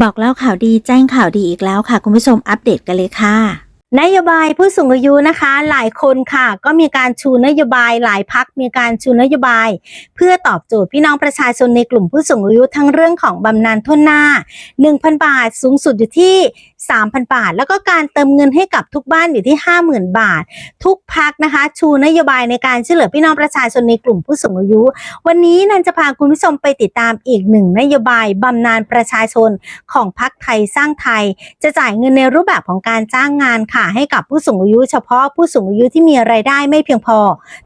บอกเล่าข่าวดีแจ้งข่าวดีอีกแล้วค่ะ คุณผู้ชมอัปเดตกันเลยค่ะ นโยบายผู้สูงอายุนะคะ หลายคนค่ะ ก็มีการชูนโยบายหลายพักมีการชูนโยบาย เพื่อตอบโจทย์พี่น้องประชาชนในกลุ่มผู้สูงอายุทั้งเรื่องของบำนาญทุนหน้า 1,000 บาทสูงสุดอยู่ที่3,000 บาท แล้วก็การเติมเงินให้กับทุกบ้านอยู่ที่ 50,000 บาท ทุกพักนะคะ ชูนโยบายในการช่วยเหลือพี่น้องประชาชนในกลุ่มผู้สูงอายุ วันนี้นันจะพาคุณผู้ชมไปติดตามอีกหนึ่งนโยบายบำนาญประชาชนของพักไทยสร้างไทย จะจ่ายเงินในรูปแบบของการจ้างงานค่ะ ให้กับผู้สูงอายุ เฉพาะผู้สูงอายุที่มีรายได้ไม่เพียงพอ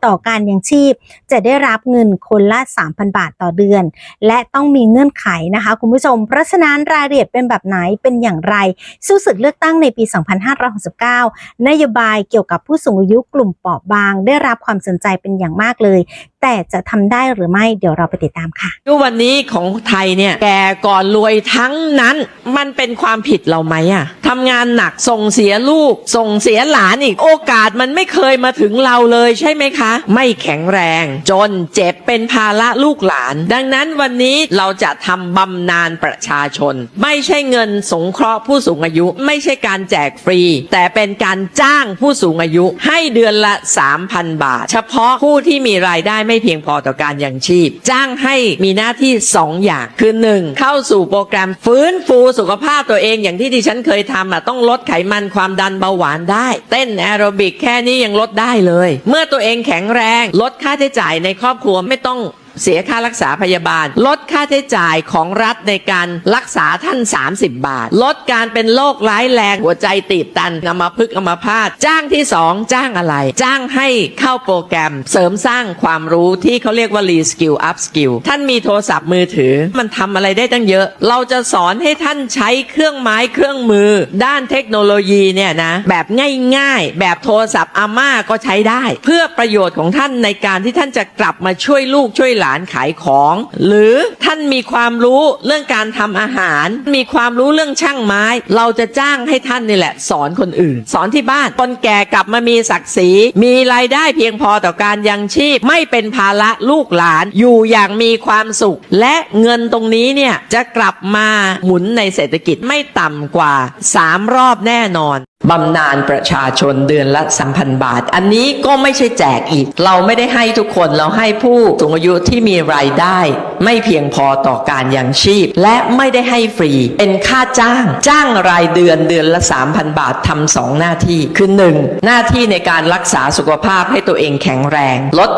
ต่อการยังชีพ จะได้รับเงินคนละ 3,000 บาทต่อเดือน และต้องมีเงื่อนไขนะคะ คุณผู้ชม เพราะฉะนั้นรายละเอียดเป็นแบบไหนเป็นอย่างไรสู้ศึกเลือกตั้งในปี 2569 นโยบายเกี่ยวกับผู้สูงอายุกลุ่มเปราะบาง ได้รับความสนใจเป็นอย่างมากเลยแต่จะทำได้หรือไม่เดี๋ยวเราไปติดตามค่ะยุวันนี้ของไทยเนี่ยแก่ก่อนรวยทั้งนั้น มันเป็นความผิดเราไหมอะทำงานหนักส่งเสียลูก ส่งเสียหลานอีก โอกาสมันไม่เคยมาถึงเราเลยใช่ไหมคะ ไม่แข็งแรง จนเจ็บเป็นภาระลูกหลาน ดังนั้นวันนี้เราจะทำบำนาญประชาชน ไม่ใช่เงินสงเคราะห์ผู้สูงอายุ ไม่ใช่การแจกฟรี แต่เป็นการจ้างผู้สูงอายุ ให้เดือนละ 3,000 บาท เฉพาะผู้ที่มีรายได้ไม่เพียงพอต่อการยังชีพ จ้างให้มีหน้าที่ 2 อย่าง คือ 1. เข้าสู่โปรแกรมฟื้นฟูสุขภาพตัวเองอย่างที่ดิฉันเคยทำอะต้องลดไขมันความดันเบาหวานได้ เต้นแอโรบิกแค่นี้ยังลดได้เลย เมื่อตัวเองแข็งแรง ลดค่าใช้จ่ายในครอบครัวไม่ต้อง เสียค่ารักษาพยาบาล ลดค่าใช้จ่ายของรัฐในการรักษาท่าน 30 บาท ลดการเป็นโรคร้ายแรงหัวใจตีบตันอัมพฤกษ์อัมพาตจ้างที่ 2 จ้างอะไร จ้างให้เข้าโปรแกรม เสริมสร้างความรู้ที่เขาเรียกว่า re skill up skill ท่านมีโทรศัพท์มือถือ มันทำอะไรได้ตั้งเยอะ เราจะสอนให้ท่านใช้เครื่องไม้เครื่องมือ ด้านเทคโนโลยีเนี่ยนะแบบง่ายๆ แบบโทรศัพท์อาม่าก็ใช้ได้ เพื่อประโยชน์ของท่านในการที่ท่านจะกลับมาช่วยลูกช่วยหลานขายของ หรือท่านมีความรู้เรื่องการทำอาหาร มีความรู้เรื่องช่างไม้ เราจะจ้างให้ท่านนี่แหละ สอนคนอื่น สอนที่บ้านคนแก่กลับมามีศักดิ์ศรีมีรายได้เพียงพอต่อการยังชีพ ไม่เป็นภาระลูกหลานอยู่อย่างมีความสุข และเงินตรงนี้เนี่ยจะกลับมาหมุนในเศรษฐกิจไม่ต่ำกว่า 3 รอบแน่นอน บำนาญประชาชนเดือนละ3,000บาท อันนี้ก็ไม่ใช่แจกอีก เราไม่ได้ให้ทุกคนเราให้ผู้สูงอายุที่มีรายได้ ไม่เพียงพอต่อการยังชีพ และไม่ได้ให้ฟรี เป็นค่าจ้าง จ้างรายเดือนเดือนละ 3,000 บาททำสองหน้าที่ คือ 1. หน้าที่ในการรักษาสุขภาพให้ตัวเองแข็งแรง ลด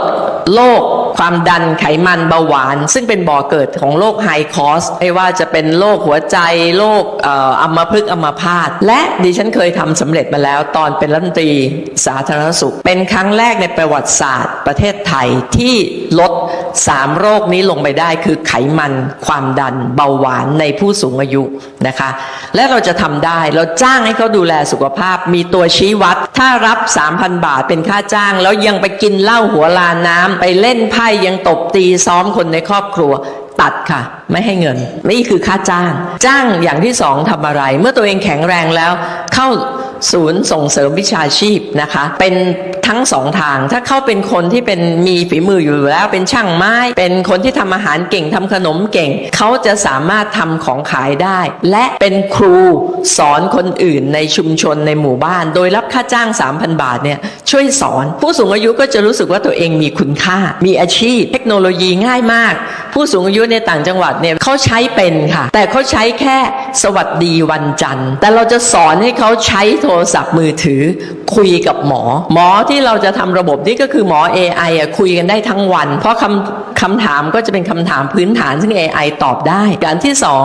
โรคความดันไขมันเบาหวาน ซึ่งเป็นบ่อเกิดของโรคไฮคอสไม่ว่าจะเป็นโรคหัวใจโรคอ,อ,อัมพฤกษ์อัมพาตและดิฉันเคยทำสำเร็จมาแล้วตอนเป็นรัฐมนตรีสาธารณสุข เป็นครั้งแรกในประวัติศาสตร์ประเทศไทยที่ลด 3โรคนี้ลงไปได้คือไขมันความดัน เบาหวานในผู้สูงอายุนะคะ และเราจะทำได้เราจ้างให้เขาดูแลสุขภาพ มีตัวชี้วัด ถ้ารับ 3,000 บาทเป็นค่าจ้าง แล้วยังไปกินเหล้าหัวลาน้ำไปเล่นไพ่ยังตบตีซ้อมคนในครอบครัวตัดค่ะ ไม่ให้เงิน นี่คือค่าจ้าง จ้างอย่างที่สองทำอะไร เมื่อตัวเองแข็งแรงแล้วเข้า ศูนย์ส่งเสริมวิชาชีพนะคะ เป็นทั้งสองทาง ถ้าเขาเป็นคนที่เป็นมีฝีมืออยู่แล้วเป็นช่างไม้ เป็นคนที่ทำอาหารเก่งทำขนมเก่ง เขาจะสามารถทำของขายได้ และเป็นครูสอนคนอื่นในชุมชนในหมู่บ้าน โดยรับค่าจ้าง 3,000 บาทเนี่ยช่วยสอน ผู้สูงอายุก็จะรู้สึกว่าตัวเองมีคุณค่า มีอาชีพ เทคโนโลยีง่ายมาก ผู้สูงอายุในต่างจังหวัดเนี่ยเขาใช้เป็นค่ะ แต่เขาใช้แค่สวัสดีวันจันทร์ แต่เราจะสอนให้เขาใช้โทรศัพท์มือถือ คุยกับหมอ หมอที่เราจะทำระบบนี้ก็คือหมอ AI อะคุยกันได้ทั้งวัน เพราะคำคำถามก็จะเป็นคำถามพื้นฐานซึ่ง AI ตอบได้การที่สอง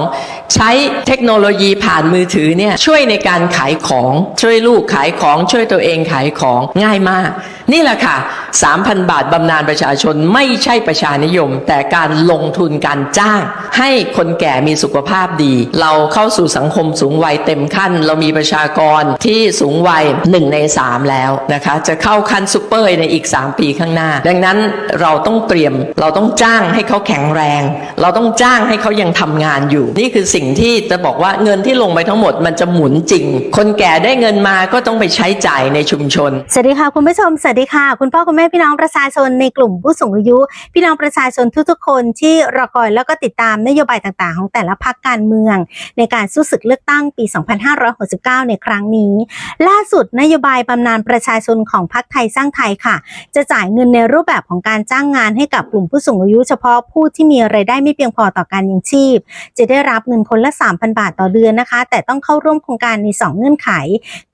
ใช้เทคโนโลยีผ่านมือถือเนี่ยช่วยในการขายของช่วยลูกขายของช่วยตัวเองขายของง่ายมาก นี่แหละค่ะ 3,000 บาทบำนาญประชาชนไม่ใช่ประชานิยม แต่การลงทุนการจ้าง ให้คนแก่มีสุขภาพดี เราเข้าสู่สังคมสูงวัยเต็มขั้น เรามีประชากรที่สูงวัยหนึ่งใน 3 แล้วนะคะ จะเข้าคันซูเปอร์ในอีก 3 ปีข้างหน้า ดังนั้นเราต้องเตรียมเราต้องจ้างให้เขาแข็งแรง เราต้องจ้างให้เขายังทำงานอยู่ นี่คือสิ่งที่จะบอกว่าเงินที่ลงไปทั้งหมดมันจะหมุนจริง คนแก่ได้เงินมาก็ต้องไปใช้จ่ายในชุมชนสวัสดีค่ะคุณผู้ชมสวัสดีดีค่ะ คุณพ่อคุณแม่พี่น้องประชาชนในกลุ่มผู้สูงอายุ พี่น้องประชาชนทุกๆ คนที่รอคอยแล้วก็ติดตามนโยบายต่างๆ ของแต่ละพรรคการเมือง ในการสู้ศึกเลือกตั้งปี 2569 ในครั้งนี้ ล่าสุดนโยบายบำนาญประชาชนของพรรคไทยสร้างไทยค่ะ จะจ่ายเงินในรูปแบบของการจ้างงานให้กับกลุ่มผู้สูงอายุ เฉพาะผู้ที่มีรายได้ไม่เพียงพอต่อการยังชีพ จะได้รับเงินคนละ 3,000 บาทต่อเดือนนะคะ แต่ต้องเข้าร่วมโครงการใน 2 เงื่อนไข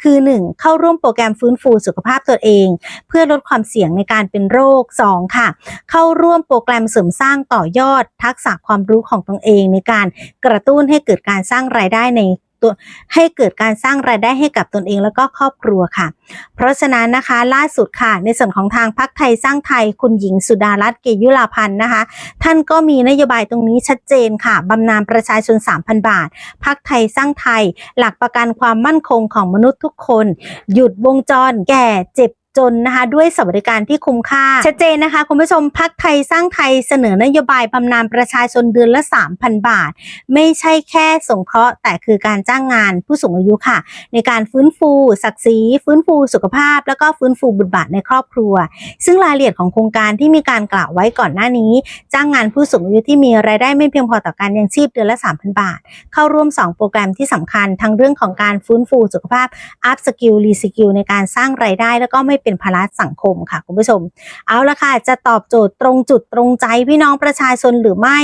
คือ 1. เข้าร่วมโปรแกรมฟื้นฟูสุขภาพตัวเองเพื่อลดความเสี่ยงในการเป็นโรค 2. ค่ะ เข้าร่วมโปรแกรมเสริมสร้างต่อยอด ทักษะความรู้ของตนเองในการกระตุ้นให้เกิดการสร้างรายได้ในตัวให้เกิดการสร้างรายได้ให้กับตนเองแล้วก็ครอบครัวค่ะ เพราะฉะนั้นนะคะล่าสุดค่ะ ในส่วนของทางพักไทยสร้างไทยคุณหญิงสุดารัตน์เกยุลาพันธ์นะคะ ท่านก็มีนโยบายตรงนี้ชัดเจนค่ะบำนาญประชาชน 3,000 บาทพักไทยสร้างไทย หลักประกันความมั่นคงของมนุษย์ทุกคน หยุดวงจรแก่เจ็บ จนนะคะด้วยสวัสดิการที่คุ้มค่า ชัดเจนนะคะ คุณผู้ชมพักไทยสร้างไทยเสนอนโยบายบำนาญประชาชนเดือนละ 3,000 บาท ไม่ใช่แค่สงเคราะห์แต่คือการจ้างงานผู้สูงอายุค่ะ ในการฟื้นฟู ศักดิ์ศรีฟื้นฟูสุขภาพ แล้วก็ฟื้นฟูบุตรบาทในครอบครัว ซึ่งรายละเอียดของโครงการที่มีการกล่าวไว้ก่อนหน้านี้ จ้างงานผู้สูงอายุที่มีรายได้ไม่เพียงพอต่อการยังชีพเดือนละ 3,000 บาท เข้าร่วม 2 โปรแกรมที่สำคัญทั้งเรื่องของการฟื้นฟูสุขภาพอัพสกิลรีสกิลในการสร้างรายได้แล้วก็ไม่เป็นภาระสังคมค่ะคุณผู้ชม เอาละค่ะ จะตอบโจทย์ตรงจุดตรงใจพี่น้องประชาชนหรือไม่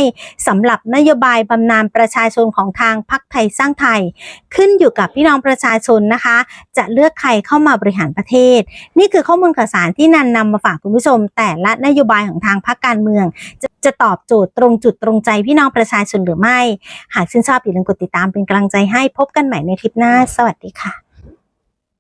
สำหรับนโยบายบำนาญประชาชนของทางพักไทยสร้างไทย ขึ้นอยู่กับพี่น้องประชาชนนะคะ จะเลือกใครเข้ามาบริหารประเทศ นี่คือข้อมูลข่าวสารที่นันนำมาฝากคุณผู้ชม แต่ละนโยบายของทางพรรคการเมือง จะจะตอบโจทย์ตรงจุดตรงใจพี่น้องประชาชนหรือไม่ หากชื่นชอบอย่าลืมกดติดตามเป็นกำลังใจให้พบกันใหม่ในทริปหน้า สวัสดีค่ะ